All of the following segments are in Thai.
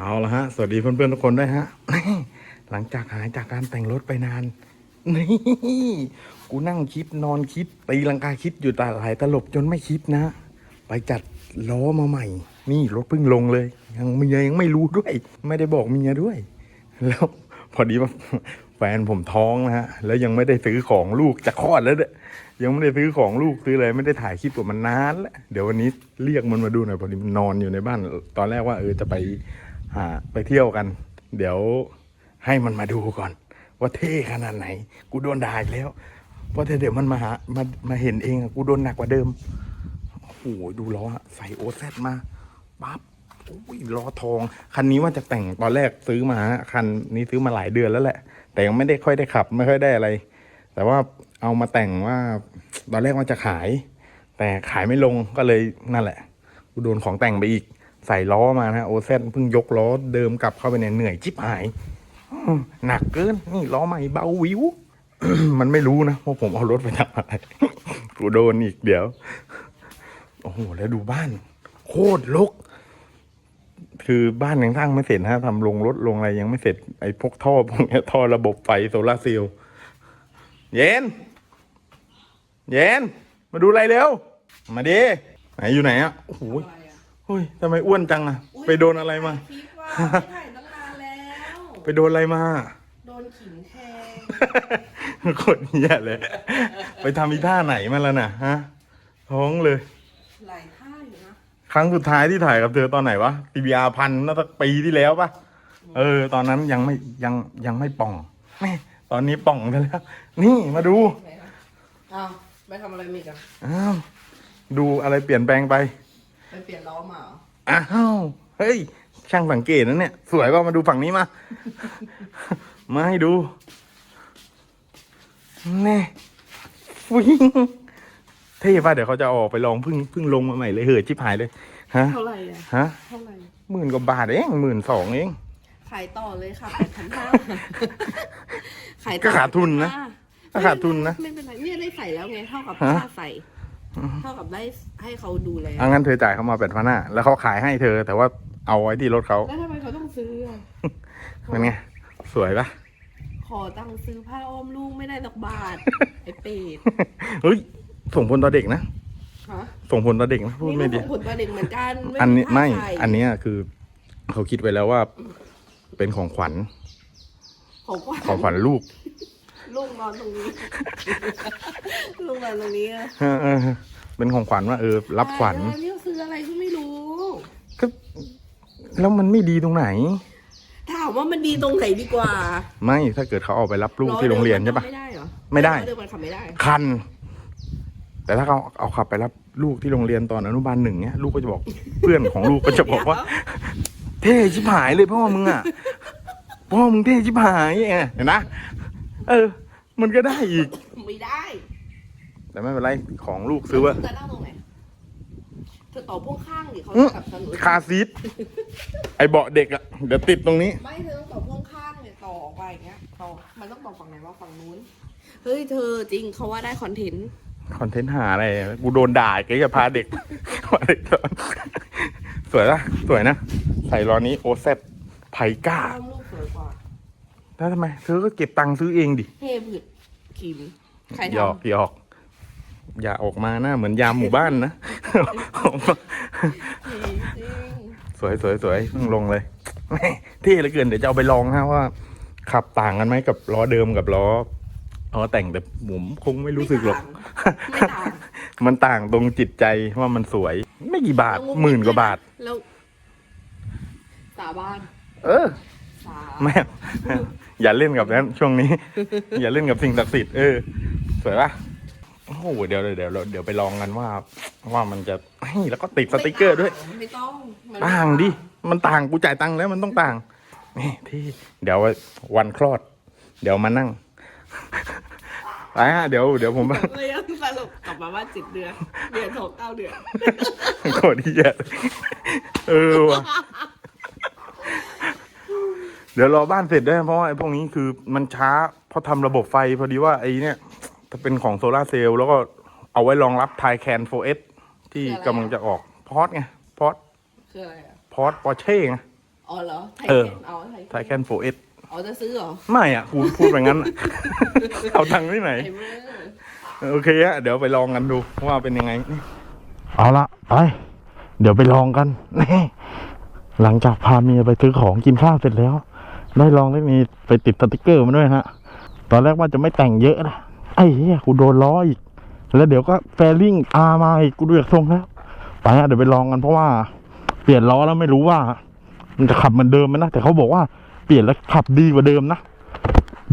เอาละฮะ สวัสดีเพื่อนๆทุกคนด้วยฮะ หลังจากหายจากการแต่งรถไปนาน นี่ กูนั่งคิดนอนคิดตีลังกาคิดอยู่แต่หลายตลบจนไม่คิดนะ ไปจัดล้อมาใหม่ นี่รถเพิ่งลงเลย ยังเมียยังไม่รู้ด้วย ไม่ได้บอกเมียด้วย แล้วพอดีว่าแฟนผมท้องนะฮะ แล้วยังไม่ได้ซื้อของลูกจะคลอดแล้วเด้อยังไม่ได้ซื้อของลูกซื้ออะไรไม่ได้ถ่ายคลิปกับมันนานแล้วเดี๋ยววันนี้เรียกมันมาดูหน่อยพอดีมันนอนอยู่ในบ้าน ตอนแรกว่าเออจะไป ไปเที่ยวกัน เดี๋ยวให้มันมาดูก่อน ว่าเท่ขนาดไหน กูโดนด่าอีกแล้ว เพราะถ้าเดี๋ยวมันมาหามามาเห็นเองอะกูโดนหนักกว่าเดิมโอ้โหดูล้อะใส่โอแซดมาปั๊บโอ้ยล้อทอง คันนี้ว่าจะแต่งตอนแรกซื้อมาฮะคันนี้ซื้อมาหลายเดือนแล้วแหละ แต่ยังไม่ได้ค่อยได้ขับ ไม่ค่อยได้อะไร แต่ว่าเอามาแต่งว่าตอนแรกว่าจะขาย แต่ขายไม่ลงก็เลยนั่นแหละกูโดนของแต่งไปอีก ใส่ล้อมานะโอแซดเพิ่งยกล้อเดิมกลับเข้าไปเนี่ยเหนื่อยจิบหายหนักเกินนี่ล้อใหม่เบาวิว มันไม่รู้นะว่าผมเอารถไปทำอะไรกูโดนอีกเดี๋ยว โอ้โหแล้วดูบ้าน โคตรลก คือบ้านยังสร้างไม่เสร็จนะทำลงรถลงอะไรยังไม่เสร็จไอ้พวกท่อพวกเนี้ยท่อระบบไฟโซลาร์เซลล์เย็น เย็น มาดูอะไรเร็ว มาดิไหนอยู่ไหนอะโอ้โหอะไรอะ เฮ้ยทำไมอ้วนจังอะอุ๊ยไปโดนอะไรมา คลิปว่าไม่ถ่ายตั้งนานแล้ว ไปโดนอะไรมา โดนขิงแทงคนเหี้ยเลย ไปทำอีท่าไหนมาแล้วน่ะฮะ ท้องเลย หลายท่าอยู่นะครั้งสุดท้ายที่ถ่ายกับเธอตอนไหนวะ TBR พันน่าจะปีที่แล้วปะเออ ตอนนั้นยังไม่ยังยังไม่ป่องแม่ตอนนี้ป่องกันแล้ว นี่มาดู ไหนนะอ้าวไปทำอะไรมีกันอ้าว ดูอะไรเปลี่ยนแปลงไป ไปเปลี่ยนล้อมาเหรออ้าวเฮ้ย ช่างสังเกตนะเนี่ย สวยป่ะมาดูฝั่งนี้มา มาให้ดูแน่วิ่งเท่ป่ะเดี๋ยวเขาจะเอาออกไปลองเพิ่งเพิ่งลงมาใหม่เลยเหอะชิบหายเลยฮะเท่าไหร่อะฮะเท่าไหร่หมื่นกว่าบาทเองหมื่นสองเอง ขายต่อเลยค่ะแปดพันห้าขายต่อก็ขาดทุนนะ 8,500ก็ขาดทุนนะ ไม่เป็นไรเนี่ยได้ใส่แล้วไงเท่ากับฮะ ค่าใส่ เท่ากับได้ให้เขาดูแลเอางั้นเธอจ่ายเขามาแปดพันห้าแล้วเขาขายให้เธอ แต่ว่าเอาไว้ที่รถเขาแล้วทำไมเขาต้องซื้ออะเป็นไงสวยปะขอตังค์ซื้อผ้าอ้อมลูกไม่ได้สักบาท ไอ้เป็ดเฮ้ยส่งผลต่อเด็กนะฮะส่งผลต่อเด็กนะพูดนี่ไม่มันดีส่งผลต่อเด็กเหมือนกันอันนี้ผ้าไม่ใส่อันเนี้ยคือ เขาคิดไว้แล้วว่า เป็นของขวัญ ของขวัญของขวัญลูก ลูกนอนตรงนี้ ลูกนอนตรงนี้อะเออเออเป็นของขวัญว่าเออ รับขวัญตายแล้วเนี่ยซื้ออะไรก็ไม่รู้ ก็แล้วมันไม่ดีตรงไหน ถามว่ามันดีตรงไหนดีกว่าไม่ถ้าเกิดเขาเอาไปรับลูกที่โรงเรียนใช่ปะ ไม่ได้เหรอไม่ได้ ล้อเดิมมันขับไม่ได้ คัน แต่ถ้าเขาเอาขับไปรับลูกที่โรงเรียนตอนอนุบาลหนึ่งเนี้ยลูกก็จะบอก เพื่อนของลูกก็จะบอกว่า เท่ชิบหายเลยพ่อมึงอะ พ่อมึงเท่ชิบหายไงเห็นนะ เออ มันก็ได้อีก ไม่ได้แต่ไม่เป็นไรของลูกซื้อว่าจะนั่งตรงไหนเธอต่อพ่วงข้างดิเขาอื้อจะกลับถนนคาร์ซีทไอเบาะเด็กอะเดี๋ยวติดตรงนี้ ไม่เธอต้องต่อพ่วงข้างเนี่ยต่อออกไปอย่างเงี้ยต่อมันต้องต่อฝั่งไหนว่าฝั่งนู้นเฮ้ยเธอจริงเขาว่าได้คอนเทนต์คอนเทนต์หาอะไรกูโดนด่าแกจะพาเด็กพาเด็กสอนสวยนะสวยนะ ใส่รอนี้โอเซตไทก้าอ้อมลูกสวยกว่า แล้วทำไม เธอก็เก็บตังค์ซื้อเองดิเทพืชคิมใครหยอกทำหยอก อย่าออกมานะเหมือนยามหมู่บ้านนะออกมาจริงจริงสวยสวยสวยเพิ่งลงเลยแม่เท่เหลือเกินเดี๋ยวจะเอาไปลองฮะว่า ขับต่างกันไหมกับล้อเดิมกับล้อล้อแต่งแต่ผมคงไม่รู้สึกหรอก ไม่ต่าง มันต่างตรงจิตใจว่ามันสวย ไม่กี่บาทแล้วหมื่นกว่าบาท แล้วสาบาน เออ สาแม่อ ย่าเล่นกับนั้นช่วงนี้ อย่าเล่นกับสิ่งศักดิ์สิทธิ์เออสวยปะโอ้โหเดี๋ยวเดี๋ยวเดี๋ยวเดี๋ยวไปลองกันว่า ว่ามันจะเฮ้ยแล้วก็ติดสติกเกอร์ด้วย ไม่ต้องมันไม่ต่างดิ มันต่างกูจ่ายตังค์แล้วมันต้องต่าง นี่ที่เดี๋ยววันคลอด เดี๋ยวมานั่งไปฮะเดี๋ยวเดี๋ยวผมเลยยังสรุปกลับมาว่าจิตเดือนเดือนถกเก้าเดือน โคตรที่จะเออว่ะ เดี๋ยวรอบ้านเสร็จด้วยเพราะว่าไอ้พวกนี้คือมันช้าเพราะทำระบบไฟพอดีว่าไอ้เนี่ยถ้าเป็นของโซลาร์เซลล์แล้วก็เอาไว้รองรับไทแคน 4S ที่กำลังจะออกพอร์ตไงพอร์ตคืออะไรอะพอร์ตปอร์เช่ไงอ๋อเหรอไทยเออแคนอ๋อไทยไทยแคนโฟเอสอ๋อจะซื้อเหรอ ไม่อะกูพูดแบบนั้นอะเอาตังค์ที่ไหนไอ้เมื่อโอเคอะเดี๋ยวไปลองกันดูว่าเป็นยังไงนี่เอาละไปเดี๋ยวไปลองกันนี่หลังจากพาเมียไปซื้อของกินข้าวเสร็จแล้ว ได้ลองได้มีไปติดสติกเกอร์มาด้วยฮะ ตอนแรกว่าจะไม่แต่งเยอะนะ ไอ้เหี้ยกูโดนล้ออีก แล้วเดี๋ยวก็แฟริ่งอามาอีกกูเดือดทรงแล้ว ไปฮะเดี๋ยวไปลองกันเพราะว่าเปลี่ยนล้อแล้วไม่รู้ว่า มันจะขับเหมือนเดิมไหมนะ แต่เขาบอกว่าเปลี่ยนแล้วขับดีกว่าเดิมนะ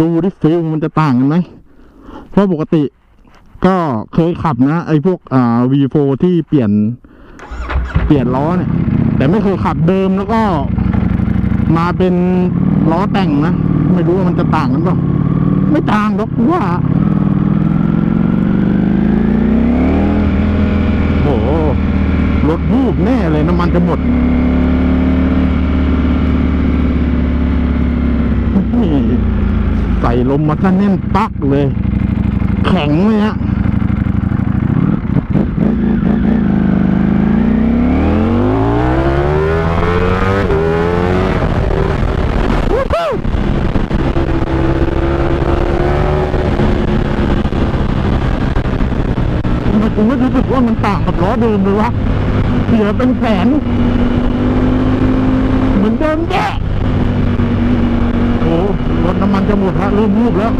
ดูดิฟิลมันจะต่างกันไหมเพราะปกติ ก็เคยขับนะ ไอ้พวกอ่า V4 ที่เปลี่ยนเปลี่ยนล้อเนี่ย แต่ไม่เคยขับเดิมแล้วก็มาเป็น ล้อแต่งนะ ไม่รู้ว่ามันจะต่างกันป่าไม่ต่างหรอกว่าโอ้โหรถวูบแน่เลยน้ำมันจะหมดนี่ใส่ลมมาซะแน่นปักเลย แข็งเลยฮะ ทำไมกูไม่รู้สึกว่ามัน ต่างกับล้อเดิมเลยวะเสียเป็นแสนเหมือนเดิมแย่โอ้รถน้ำมันจะหมดแล้วเริ่มรูปแล้ว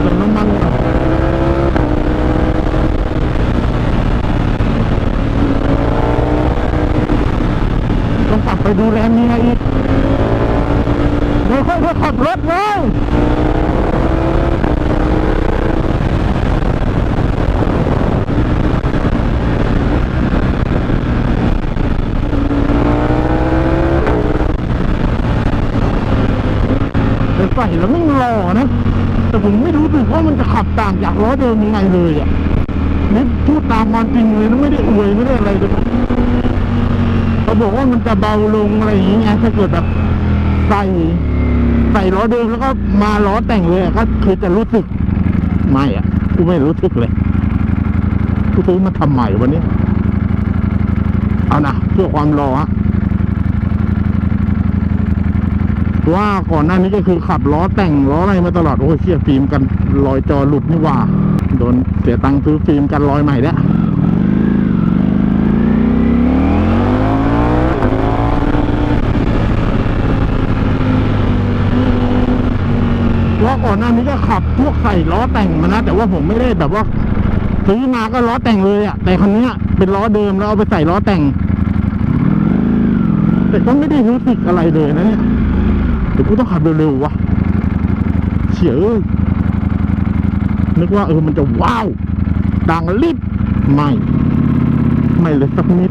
เติมน้ำมันก่อนต้องกลับไปดูแลเมียอีกเดี๋ยวค่อยๆขับรถเลย แต่ใส่แล้วไม่ หล่อนะ แต่ผมไม่รู้สึกว่ามันจะขับต่างจากล้อเดิมยังไงเลยอะนี่พูดตามความจริงเลยนะไม่ได้อวยไม่ได้อะไรเลยเขาบอกว่ามันจะเบาลงอะไรอย่างเงี้ยถ้าเกิดแบบใส่ใส่ล้อเดิมแล้วก็มาล้อแต่งเลยก็คือจะรู้สึกไม่อะกูไม่รู้สึกเลยกูซื้อมาทำใหม่วันนี้เอานะเพื่อความรอฮะ ว่าก่อนหน้านี้ก็คือขับล้อแต่งล้ออะไรมาตลอด โอ้ยเชี่ยฟิล์มกันรอยจอหลุดนี่ว่า โดนเสียตังค์ซื้อฟิล์มกันรอยใหม่แล้วว่าก่อนหน้านี้ก็ขับพวกใส่ล้อแต่งมานะ แต่ว่าผมไม่ได้แบบว่าซื้อมาก็ล้อแต่งเลยอะแต่คันนี้เป็นล้อเดิมแล้วเอาไปใส่ล้อแต่ง แต่ก็ไม่ได้รู้สึกอะไรเลยนะเนี่ย เดี๋ยวกูต้องขับเร็วๆวะเฉียเอ้ยนึกว่าเออมันจะว้าว ดังลิบไม่ ไม่เลยสักนิด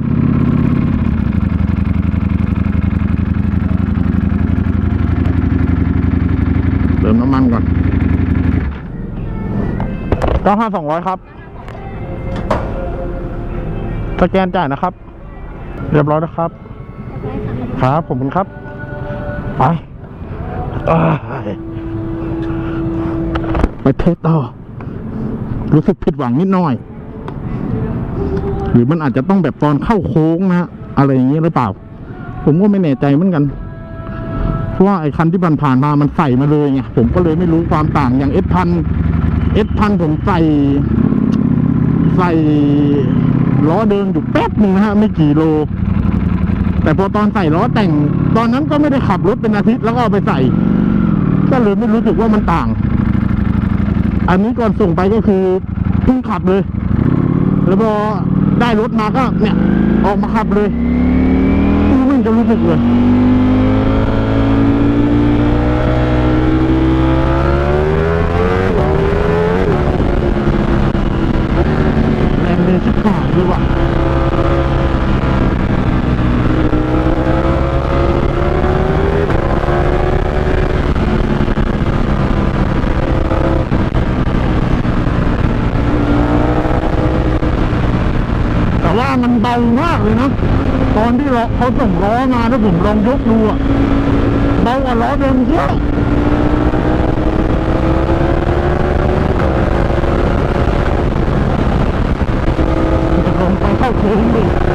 เติมน้ำมันก่อนเก้าห้าสองร้อยครับ สแกนจ่ายนะครับ เรียบร้อยนะครับ ครับ ผมคุณครับ ไป ไปเทสต่อ รู้สึกผิดหวังนิดหน่อย หรือมันอาจจะต้องแบบตอนเข้าโค้งนะอะไรอย่างเงี้ยหรือเปล่า ผมก็ไม่แน่ใจเหมือนกัน เพราะว่าไอ้คันที่บันผ่านมามันใส่มาเลยไงผมก็เลยไม่รู้ความต่างอย่างเอสพันเอสพันผมใส่ ใส่ล้อเดินอยู่แป๊บหนึ่งนะฮะ ไม่กี่โล แต่พอตอนใส่ล้อแต่ง ตอนนั้นก็ไม่ได้ขับรถเป็นอาทิตย์แล้วก็เอาไปใส่ ก็เลยไม่รู้สึกว่ามันต่าง อันนี้ก่อนส่งไปก็คือเพิ่งขับเลย แล้วพอได้รถมาก็เนี่ย ออกมาขับเลยไม่จะรู้สึกเลย แรงเลยชิบหายเลยว่ะ แต่ว่ามันเบามากเลยนะ ต อนที่เราเขาส่งล้อมาแล้วผมลองยกดูอะเบากว่าล้อเดิมเยอะจะลงไปเข้าโค้งดิ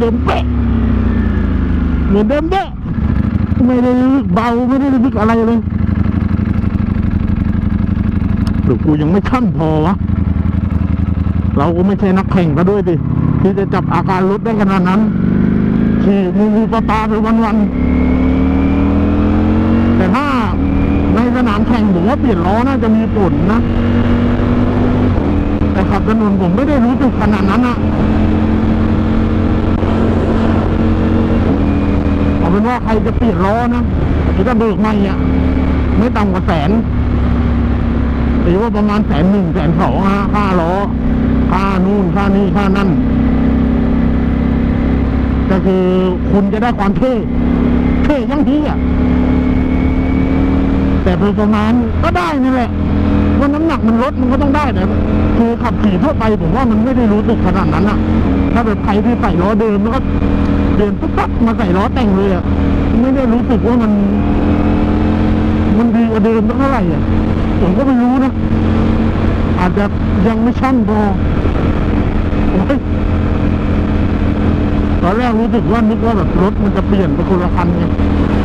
เดิมเป๊ะเหมือนเดิมเป๊ะไม่ได้รู้สึกเบาไม่ได้รู้สึกอะไรเลยหรือกูยังไม่ขั้นพอวะ เราก็ไม่ใช่นักแข่งก็ด้วยดิที่จะจับอาการรถได้ขนาดนั้นขี่มูมูปลาปลาไปวันๆแต่ถ้าในสนามแข่งผมว่าเปลี่ยนล้อน่าจะมีผลนะ แต่ขับถนนผมไม่ได้รู้สึกขนาดนั้นอะ เอาเป็นว่าใครจะเปลี่ยนล้อนะหรือจะเบิกไม่อะไม่ต่ำกว่าแสนหรือว่าประมาณแสนหนึ่งแสนสองฮะค่าล้อค่านู่นค่านี่ค่านั่นก็คือคุณจะได้ความเท่เท่ยังที่อะแต่โดยประมาณก็ได้นี่แหละว่าน้ำหนักมันลดมันก็ต้องได้แต่คือขับขี่ทั่วไปผมว่ามันไม่ได้รู้สึกขนาดนั้นอะ ถ้าแบบใครที่ใส่ล้อเดิมแล้วก็ เดินปุ๊บปั๊บมาใส่ล้อแต่งเลยอะไม่ได้รู้สึกว่ามัน มันดีกว่าเดิมเท่าไหร่อะผมก็ไม่รู้นะ อาจจะยังไม่ช่ำพอโอ้ยตอนแรกรู้สึกว่านึกว่าแบบรถมันจะเปลี่ยนไปคนละคันไง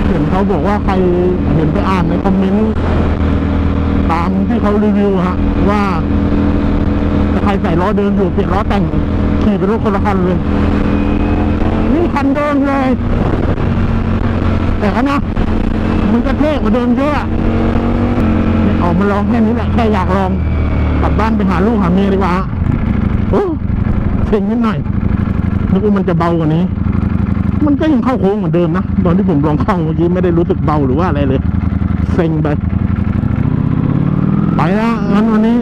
เห็นเขาบอกว่าใครเห็นไปอ่านในคอมเมนต์ตามที่เขารีวิวฮะ ว่าใครใส่ล้อเดิมอยู่เปลี่ยนล้อแต่งขี่เป็นรถคนละคันเลย คันเดิมเลย แต่ก็นะมันก็เท่กว่าเดิมเยอะอะเนี่ยออกมาลองแค่นี้แหละแค่อยากลองกลับบ้านไปหาลูกหาเมียดีกว่าโอ้เซ็งนิดหน่อยนึกว่ามันจะเบากว่านี้ มันก็ยังเข้าโค้งเหมือนเดิมนะตอนที่ผมลองเข้าเมื่อกี้ไม่ได้รู้สึกเบาหรือว่าอะไรเลยเซ็งไปไปละงั้นวันนี้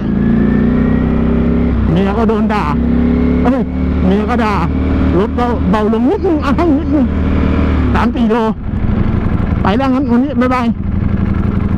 เมียก็โดนด่าเอ้ยเมียก็ด่า รถก็เบาลงนิดนึงอะให้นิดนึงสามสี่โล ไปแล้วงั้นวันนี้ บ๊ายบาย